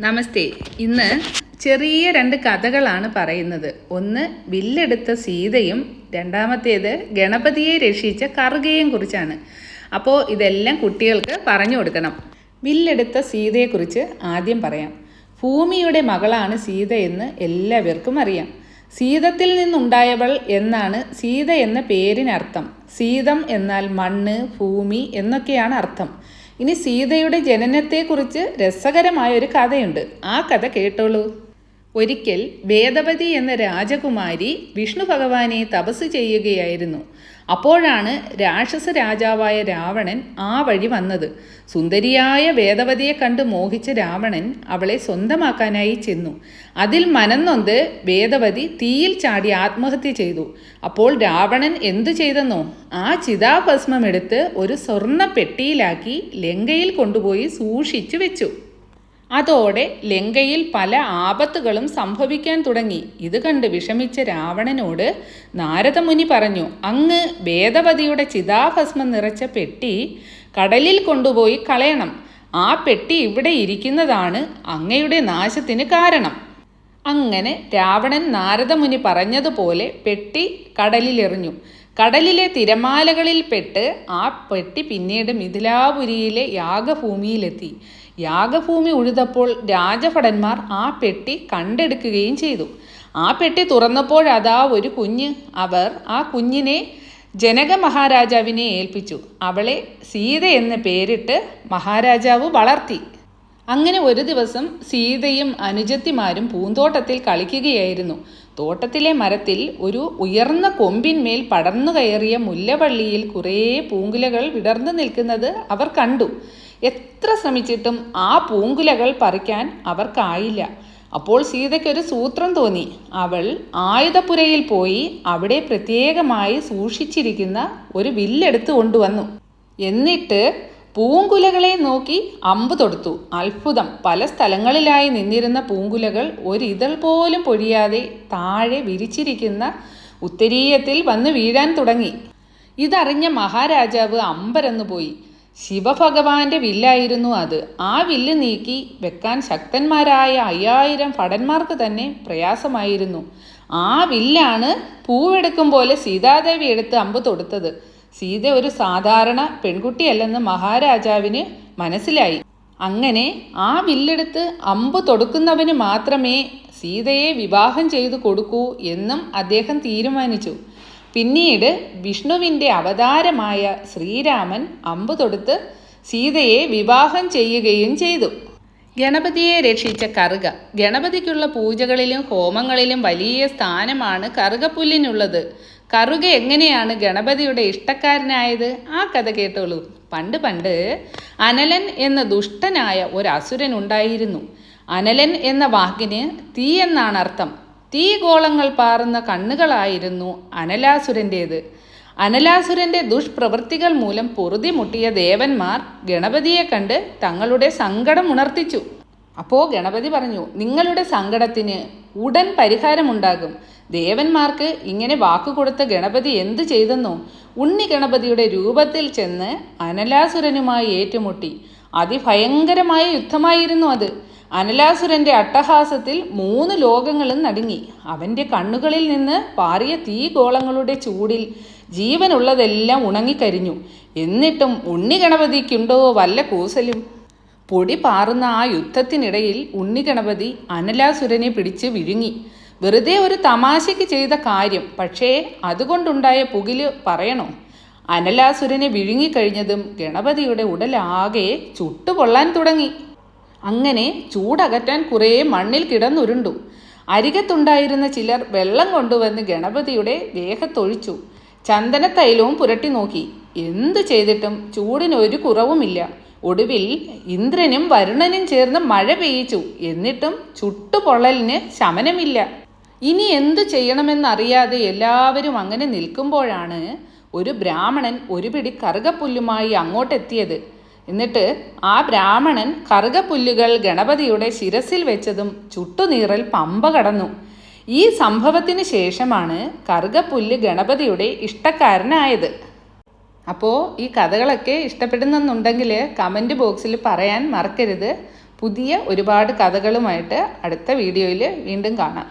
നമസ്തേ. ഇന്ന് ചെറിയ രണ്ട് കഥകളാണ് പറയുന്നത്. ഒന്ന് വില്ലെടുത്ത സീതയും രണ്ടാമത്തേത് ഗണപതിയെ രക്ഷിച്ച കറുകയും കുറിച്ചാണ്. അപ്പോൾ ഇതെല്ലാം കുട്ടികൾക്ക് പറഞ്ഞു കൊടുക്കണം. വില്ലെടുത്ത സീതയെക്കുറിച്ച് ആദ്യം പറയാം. ഭൂമിയുടെ മകളാണ് സീത എന്ന് എല്ലാവർക്കും അറിയാം. സീതത്തിൽ നിന്നുണ്ടായവൾ എന്നാണ് സീത എന്ന പേരിനർത്ഥം. സീതം എന്നാൽ മണ്ണ് ഭൂമി എന്നൊക്കെയാണ് അർത്ഥം. ഇനി സീതയുടെ ജനനത്തെക്കുറിച്ച് രസകരമായ ഒരു കഥയുണ്ട്. ആ കഥ കേട്ടോളൂ. ഒരിക്കൽ വേദവതി എന്ന രാജകുമാരി വിഷ്ണു ഭഗവാനെ തപസ് ചെയ്യുകയായിരുന്നു. അപ്പോഴാണ് രാക്ഷസ രാജാവായ രാവണൻ ആ വഴി വന്നത്. സുന്ദരിയായ വേദവതിയെ കണ്ട് മോഹിച്ച രാവണൻ അവളെ സ്വന്തമാക്കാനായി ചെന്നു. അതിൽ മനന്നൊന്ത് വേദവതി തീയിൽ ചാടി ആത്മഹത്യ ചെയ്തു. അപ്പോൾ രാവണൻ എന്തു ചെയ്തെന്നോ ആ ചിതാഭസ്മം എടുത്ത് ഒരു സ്വർണ പെട്ടിയിലാക്കി ലങ്കയിൽ കൊണ്ടുപോയി സൂക്ഷിച്ചു വെച്ചു. അതോടെ ലങ്കയിൽ പല ആപത്തുകളും സംഭവിക്കാൻ തുടങ്ങി. ഇത് കണ്ട് വിഷമിച്ച രാവണനോട് നാരദമുനി പറഞ്ഞു അങ്ങ് വേദവതിയുടെ ചിതാഭസ്മം നിറച്ച പെട്ടി കടലിൽ കൊണ്ടുപോയി കളയണം. ആ പെട്ടി ഇവിടെ ഇരിക്കുന്നതാണ് അങ്ങയുടെ നാശത്തിന് കാരണം. അങ്ങനെ രാവണൻ നാരദമുനി പറഞ്ഞതുപോലെ പെട്ടി കടലിലെറിഞ്ഞു. കടലിലെ തിരമാലകളിൽ പെട്ട് ആ പെട്ടി പിന്നീട് മിഥിലാപുരിയിലെ യാഗഭൂമിയിലെത്തി. യാഗഭൂമി ഉഴുതപ്പോൾ രാജഭടന്മാർ ആ പെട്ടി കണ്ടെടുക്കുകയും ചെയ്തു. ആ പെട്ടി തുറന്നപ്പോഴതാ ഒരു കുഞ്ഞ്. അവർ ആ കുഞ്ഞിനെ ജനക മഹാരാജാവിനെ ഏൽപ്പിച്ചു. അവളെ സീത എന്ന് പേരിട്ട് മഹാരാജാവ് വളർത്തി. അങ്ങനെ ഒരു ദിവസം സീതയും അനുജത്തിമാരും പൂന്തോട്ടത്തിൽ കളിക്കുകയായിരുന്നു. തോട്ടത്തിലെ മരത്തിൽ ഒരു ഉയർന്ന കൊമ്പിന്മേൽ പടർന്നു കയറിയ മുല്ലവള്ളിയിൽ കുറേ പൂങ്കുലകൾ വിടർന്നു നിൽക്കുന്നത് അവർ കണ്ടു. എത്ര ശ്രമിച്ചിട്ടും ആ പൂങ്കുലകൾ പറിക്കാൻ അവർക്കായില്ല. അപ്പോൾ സീതയ്ക്കൊരു സൂത്രം തോന്നി. അവൾ ആയുധപുരയിൽ പോയി അവിടെ പ്രത്യേകമായി സൂക്ഷിച്ചിരിക്കുന്ന ഒരു വില്ലെടുത്ത് കൊണ്ടുവന്നു. എന്നിട്ട് പൂങ്കുലകളെ നോക്കി അമ്പ് തൊടുത്തു. അത്ഭുതം. പല സ്ഥലങ്ങളിലായി നിന്നിരുന്ന പൂങ്കുലകൾ ഒരിതൾ പോലും പൊഴിയാതെ താഴെ വിരിച്ചിരിക്കുന്ന ഉത്തരീയത്തിൽ വന്ന് വീഴാൻ തുടങ്ങി. ഇതറിഞ്ഞ മഹാരാജാവ് അമ്പരന്നുപോയി ശിവഭഗവാന്റെ വില്ലായിരുന്നു അത്. ആ വില്ല് നീക്കി വെക്കാൻ ശക്തന്മാരായ അയ്യായിരം ഭടന്മാർക്ക് തന്നെ പ്രയാസമായിരുന്നു. ആ വില്ലാണ് പൂവെടുക്കും പോലെ സീതാദേവി എടുത്ത് അമ്പ് തൊടുത്തത്. സീത ഒരു സാധാരണ പെൺകുട്ടിയല്ലെന്ന് മഹാരാജാവിന് മനസ്സിലായി. അങ്ങനെ ആ വില്ലെടുത്ത് അമ്പ് തൊടുക്കുന്നവന് മാത്രമേ സീതയെ വിവാഹം ചെയ്തു കൊടുക്കൂ എന്നും അദ്ദേഹം തീരുമാനിച്ചു. പിന്നീട് വിഷ്ണുവിന്റെ അവതാരമായ ശ്രീരാമൻ അമ്പ് തൊടുത്ത് സീതയെ വിവാഹം ചെയ്യുകയും ചെയ്തു. ഗണപതിയെ രക്ഷിച്ച കറുക. ഗണപതിക്കുള്ള പൂജകളിലും ഹോമങ്ങളിലും വലിയ സ്ഥാനമാണ് കറുകപ്പുല്ലിനുള്ളത്. കറുക എങ്ങനെയാണ് ഗണപതിയുടെ ഇഷ്ടക്കാരനായത്? ആ കഥ കേട്ടോളൂ. പണ്ട് പണ്ട് അനലൻ എന്ന ദുഷ്ടനായ ഒരു അസുരൻ ഉണ്ടായിരുന്നു. അനലൻ എന്ന വാക്കിന് തീ എന്നാണ് അർത്ഥം. തീ ഗോളങ്ങൾ പാറുന്ന കണ്ണുകളായിരുന്നു അനലാസുരന്റേത്. അനലാസുരന്റെ ദുഷ്പ്രവൃത്തികൾ മൂലം പൊറുതി മുട്ടിയ ദേവന്മാർ ഗണപതിയെ കണ്ട് തങ്ങളുടെ സങ്കടം ഉണർത്തിച്ചു. അപ്പോൾ ഗണപതി പറഞ്ഞു നിങ്ങളുടെ സങ്കടത്തിന് ഉടൻ പരിഹാരമുണ്ടാകും. ദേവന്മാർക്ക് ഇങ്ങനെ വാക്കുകൊടുത്ത ഗണപതി എന്തു ചെയ്തെന്നോ? ഉണ്ണി ഗണപതിയുടെ രൂപത്തിൽ ചെന്ന് അനലാസുരനുമായി ഏറ്റുമുട്ടി. അതിഭയങ്കരമായ യുദ്ധമായിരുന്നു അത്. അനലാസുരന്റെ അട്ടഹാസത്തിൽ മൂന്ന് ലോകങ്ങളും നടുങ്ങി. അവന്റെ കണ്ണുകളിൽ നിന്ന് പാറിയ തീഗോളങ്ങളുടെ ചൂടിൽ ജീവനുള്ളതെല്ലാം ഉണങ്ങിക്കരിഞ്ഞു. എന്നിട്ടും ഉണ്ണി ഗണപതിക്കുണ്ടോ വല്ല കൂസലും? പൊടി പാറുന്ന ആ യുദ്ധത്തിനിടയിൽ ഉണ്ണിഗണപതി അനലാസുരനെ പിടിച്ച് വിഴുങ്ങി. വെറുതെ ഒരു തമാശയ്ക്ക് ചെയ്ത കാര്യം പക്ഷേ അതുകൊണ്ടുണ്ടായ പുകിൽ പറയണോ? അനലാസുരനെ വിഴുങ്ങിക്കഴിഞ്ഞതും ഗണപതിയുടെ ഉടലാകെ ചുട്ടുപൊള്ളാൻ തുടങ്ങി. അങ്ങനെ ചൂടകറ്റാൻ കുറേ മണ്ണിൽ കിടന്നുരുണ്ടു. അരികത്തുണ്ടായിരുന്ന ചിലർ വെള്ളം കൊണ്ടുവന്ന് ഗണപതിയുടെ ദേഹത്തൊഴിച്ചു. ചന്ദനത്തൈലവും പുരട്ടി നോക്കി. എന്തു ചെയ്തിട്ടും ചൂടിന് ഒരു കുറവുമില്ല. ഒടുവിൽ ഇന്ദ്രനും വരുണനും ചേർന്ന് മഴ പെയ്യിച്ചു. എന്നിട്ടും ചുട്ടുപൊള്ളലിന് ശമനമില്ല. ഇനി എന്തു ചെയ്യണമെന്നറിയാതെ എല്ലാവരും അങ്ങനെ നിൽക്കുമ്പോഴാണ് ഒരു ബ്രാഹ്മണൻ ഒരു പിടി കറുകപ്പുല്ലുമായി അങ്ങോട്ടെത്തിയത്. എന്നിട്ട് ആ ബ്രാഹ്മണൻ കറുകപ്പുല്ലുകൾ ഗണപതിയുടെ ശിരസിൽ വെച്ചതും ചുട്ടുനീറൽ പമ്പ കടന്നു. ഈ സംഭവത്തിന് ശേഷമാണ് കറുകപ്പുല്ല് ഗണപതിയുടെ ഇഷ്ടക്കാരനായത്. അപ്പോൾ ഈ കഥകളൊക്കെ ഇഷ്ടപ്പെടുന്നെന്നുണ്ടെങ്കിൽ കമന്റ് ബോക്സിൽ പറയാൻ മറക്കരുത്. പുതിയ ഒരുപാട് കഥകളുമായിട്ട് അടുത്ത വീഡിയോയിൽ വീണ്ടും കാണാം.